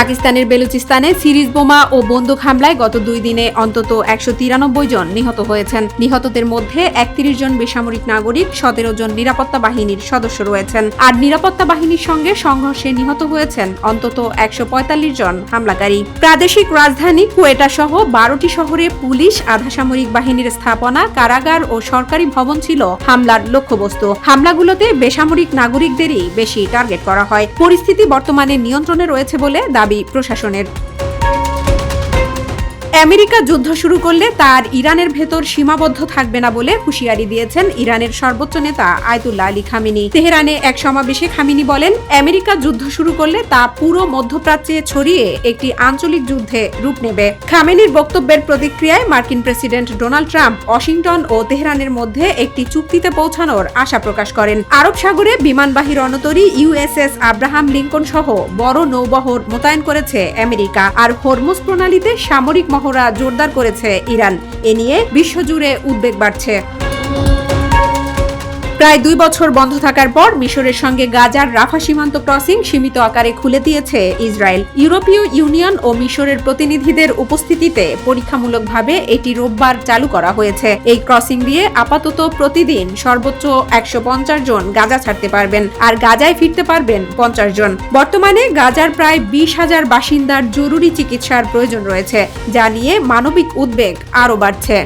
পাকিস্তানের বেলুচিস্তানে সিরিজ বোমা ও বন্দুক হামলায় গত দুই দিনে অন্তত একশো তিরানব্বই জন নিহত হয়েছেন। নিহতদের মধ্যে একত্রিশ জন বেসামরিক নাগরিক, সতেরো জন নিরাপত্তা বাহিনীর সদস্য রয়েছেন। আর নিরাপত্তা বাহিনীর সঙ্গে সংঘর্ষে নিহত হয়েছেন অন্তত একশো পঁয়তাল্লিশ জন হামলাকারী। প্রাদেশিক রাজধানী কুয়েটা সহ বারোটি শহরে পুলিশ আধা সামরিক বাহিনীর স্থাপনা, কারাগার ও সরকারি ভবন ছিল হামলার লক্ষ্যবস্তু। হামলাগুলোতে বেসামরিক নাগরিকদেরই বেশি টার্গেট করা হয়। পরিস্থিতি বর্তমানে নিয়ন্ত্রণে রয়েছে বলে দাবি প্রশাসনের। আমেরিকা যুদ্ধ শুরু করলে তার ইরানের ভেতর সীমাবদ্ধ থাকবে না বলে হুঁশিয়ারি দিয়েছেন ইরানের সর্বোচ্চ নেতা আয়তুল্লাহ আলী খামিনি। তেহরানে এক সমাবেশে খামিনি বলেন, আমেরিকা যুদ্ধ শুরু করলে তা পুরো মধ্যপ্রাচ্যে ছড়িয়ে একটি আঞ্চলিক যুদ্ধে রূপ নেবে। খামেনির বক্তব্যের প্রতিক্রিয়ায় মার্কিন প্রেসিডেন্ট ডোনাল্ড ট্রাম্প ওয়াশিংটন ও তেহরানের মধ্যে একটি চুক্তিতে পৌঁছানোর আশা প্রকাশ করেন। আরব সাগরে বিমানবাহী রণতরী ইউএসএস আব্রাহাম লিঙ্কন সহ বড় নৌবহর মোতায়েন করেছে আমেরিকা। আর হরমুজ প্রণালীতে সামরিক মহড়া জোরদার করেছে ইরান। এ নিয়ে বিশ্বজুড়ে উদ্বেগ বাড়ছে। প্রায় দুই বছর বন্ধ থাকার পর মিশরের সঙ্গে গাজার রাফা সীমান্ত ক্রসিং সীমিত আকারে খুলে দিয়েছে ইসরায়েল। ইউরোপীয় ইউনিয়ন ও মিশরের প্রতিনিধিদের উপস্থিতিতে পরীক্ষামূলকভাবে এটি রোববার চালু করা হয়েছে। এই ক্রসিং দিয়ে আপাতত প্রতিদিন সর্বোচ্চ একশো পঞ্চাশ জন গাজা ছাড়তে পারবেন আর গাজায় ফিরতে পারবেন পঞ্চাশ জন। বর্তমানে গাজার প্রায় বিশ হাজার বাসিন্দার জরুরি চিকিৎসার প্রয়োজন রয়েছে, যা নিয়ে মানবিক উদ্বেগ আরও বাড়ছে।